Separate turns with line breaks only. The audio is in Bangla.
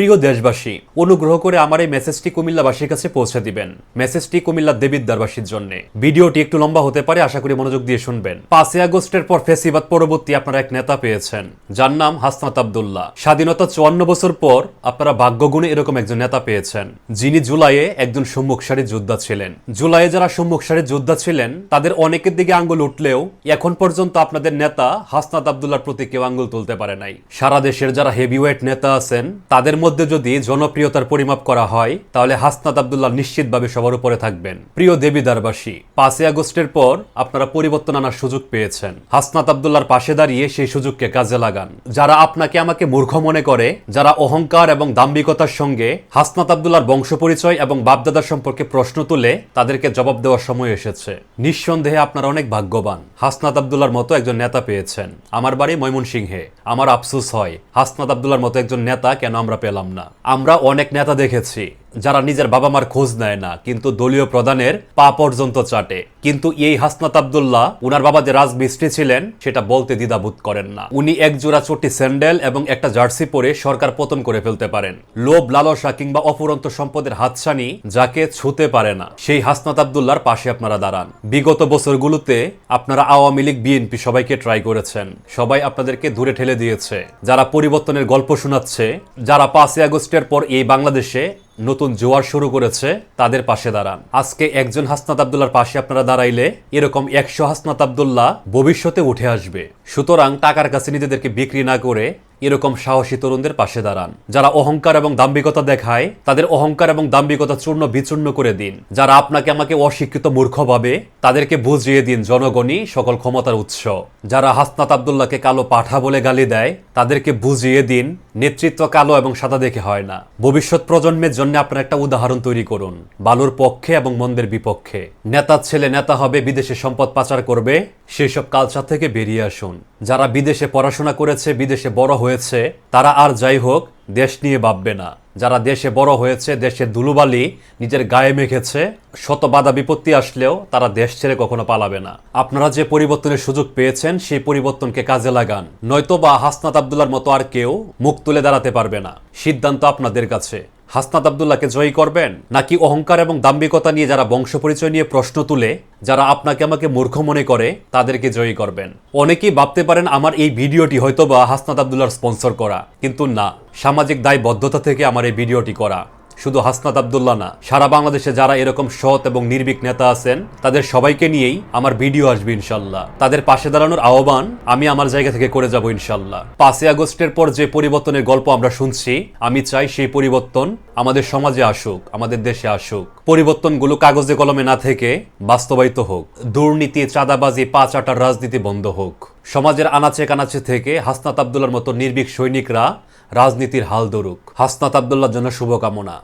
প্রিয় দেশবাসী, অনুগ্রহ করে আমার এই মেসেজটি কুমিল্লাবাসীর কাছে পৌঁছে দিবেন। মেসেজটি কুমিল্লা দেবিদ্বারবাসীর জন্য। ভিডিওটি একটু লম্বা হতে পারে, আশা করি মনোযোগ দিয়ে শুনবেন। পাঁচই আগস্টের পর ফেসিবাদ পরবর্তী আপনারা এক নেতা পেয়েছেন। যার নাম হাসনাত আবদুল্লাহ। স্বাধীনতা চুয়ান্ন বছর পর আপনারা ভাগ্যগুণে এরকম একজন নেতা পেয়েছেন, যিনি জুলাইয়ে একজন সম্মুখ সারির যোদ্ধা ছিলেন। জুলাইয়ে যারা সম্মুখ সারির যোদ্ধা ছিলেন, তাদের অনেকের দিকে আঙ্গুল উঠলেও এখন পর্যন্ত আপনাদের নেতা হাসনাত আবদুল্লাহর প্রতি কেউ আঙ্গুল তুলতে পারে নাই। সারা দেশের যারা হেভিওয়েট নেতা আছেন, তাদের মধ্যে যদি জনপ্রিয়তার পরিমাপ করা হয়, তাহলে হাসনাত আবদুল্লাহ নিশ্চিতভাবে সবার উপরে থাকবেন। প্রিয় দেবীদারবাসী পাঁচই আগস্টের পর আপনারা পরিবর্তন আনার সুযোগ পেয়েছেন। হাসনাত আবদুল্লাহর পাশে দাঁড়িয়ে সেই সুযোগকে কাজে লাগান। যারা আপনাকে আমাকে মূর্খ মনে করে, যারা অহংকার এবং দাম্ভিকতার সঙ্গে হাসনাত আবদুল্লাহর বংশ পরিচয় এবং বাপদাদার সম্পর্কে প্রশ্ন তুলে তাদেরকে জবাব দেওয়ার সময় এসেছে। নিঃসন্দেহে আপনারা অনেক ভাগ্যবান। হাসনাত আবদুল্লাহর মতো একজন নেতা পেয়েছেন। আমার বাড়ি ময়মনসিংহে। আমার আফসুস হয়, হাসনাত আবদুল্লাহর মতো একজন নেতা কেন আমরা পেলাম না। আমরা অনেক নেতা দেখেছি। যারা নিজের বাবা মার খোঁজ নেয় না, কিন্তু দলীয় প্রধানের পা পর্যন্ত চাটে। কিন্তু এই হাসনাত আবদুল্লাহ, উনার বাবা যে রাজমিস্ত্রি ছিলেন, সেটা বলতে দ্বিধাবোধ করেন না। উনি এক জোড়া চটি স্যান্ডেল এবং একটা জার্সি পরে সরকার পতন করে ফেলতে পারেন। লোভ, লালসা কিংবা অফুরন্ত সম্পদের হাতছানি যাকে ছুতে পারে না। সেই হাসনাত আবদুল্লাহর পাশে আপনারা দাঁড়ান। বিগত বছরগুলোতে আপনারা আওয়ামী লীগ, বিএনপি সবাইকে ট্রাই করেছেন। সবাই আপনাদেরকে দূরে ঠেলে দিয়েছে। যারা পরিবর্তনের গল্প শোনাচ্ছে, যারা পাঁচই আগস্টের পর এই বাংলাদেশে নতুন জোয়ার শুরু করেছে, তাদের পাশে দাঁড়ান। আজকে একজন হাসনাত আবদুল্লার পাশে আপনারা দাঁড়াইলে এরকম একশো হাসনাত আবদুল্লাহ ভবিষ্যতে উঠে আসবে। সুতরাং টাকার কাছে নিজেদেরকে বিক্রি না করে এরকম সাহসী তরুণদের পাশে দাঁড়ান। যারা অহংকার এবং দাম্ভিকতা দেখায়, তাদের অহংকার এবং দাম্ভিকতা চূর্ণ বিচূর্ণ করে দিন। যারা আপনাকে, আমাকে অশিক্ষিত মূর্খ ভাবে তাদেরকে বুঝিয়ে দিন জনগণই সকল ক্ষমতার উৎস। যারা হাসনাত আবদুল্লাহকে কালো পাঠা বলে গালি দেয়, তাদেরকে বুঝিয়ে দিন নেতৃত্ব কালো এবং সাদা দেখে হয় না। ভবিষ্যৎ প্রজন্মের জন্য আপনার একটা উদাহরণ তৈরি করুন, বালুর পক্ষে এবং মন্দের বিপক্ষে। নেতার ছেলে নেতা হবে, বিদেশে সম্পদ পাচার করবে সেই সব কালচার থেকে বেরিয়ে আসুন। যারা বিদেশে পড়াশোনা করেছে, বিদেশে বড় হয়েছে, তারা আর যাই হোক, দেশ নিয়ে ভাববে না। যারা দেশে বড় হয়েছে দেশে ধুলুবালি নিজের গায়ে মেখেছে, শত বাধা বিপত্তি আসলেও তারা দেশ ছেড়ে কখনো পালাবে না। আপনারা যে পরিবর্তনের সুযোগ পেয়েছেন, সেই পরিবর্তনকে কাজে লাগান। নয়তো বা হাসনাত আবদুল্লার মতো আর কেউ মুখ তুলে দাঁড়াতে পারবে না। সিদ্ধান্ত আপনাদের কাছে। হাসনাত আবদুল্লাহকে জয়ী করবেন? নাকি অহংকার এবং দাম্ভিকতা নিয়ে যারা বংশ পরিচয় নিয়ে প্রশ্ন তুলে, যারা আপনাকে আমাকে মূর্খ মনে করে, তাদেরকে জয়ী করবেন? অনেকেই ভাবতে পারেন আমার এই ভিডিওটি হয়তোবা হাসনাদ আবদুল্লাহর স্পন্সর করা। কিন্তু না, সামাজিক দায়বদ্ধতা থেকে আমার এই ভিডিওটি করা। শুধু হাসনাত আবদুল্লাহ না, সারা বাংলাদেশে যারা এরকম সৎ এবং নির্ভীক নেতা আছেন, তাদের সবাইকে নিয়েই আমার ভিডিও আসবে ইনশাল্লাহ। তাদের পাশে দাঁড়ানোর আহ্বান, আমি আমার জায়গা থেকে করে যাব ইনশাল্লাহ। পাঁচই আগস্টের পর যে পরিবর্তনের গল্প আমরা শুনছি, আমি চাই সেই পরিবর্তন আমাদের সমাজে আসুক, আমাদের দেশে আসুক। পরিবর্তনগুলো কাগজে কলমে না থেকে বাস্তবায়িত হোক। দুর্নীতি, চাঁদাবাজি, পাঁচ আটার রাজনীতি বন্ধ হোক। সমাজের আনাচে কানাচে থেকে হাসনাত আবদুল্লার মতো নির্ভীক সৈনিকরা রাজনীতির হাল ধরুক। হাসনাত আবদুল্লার জন্য শুভকামনা।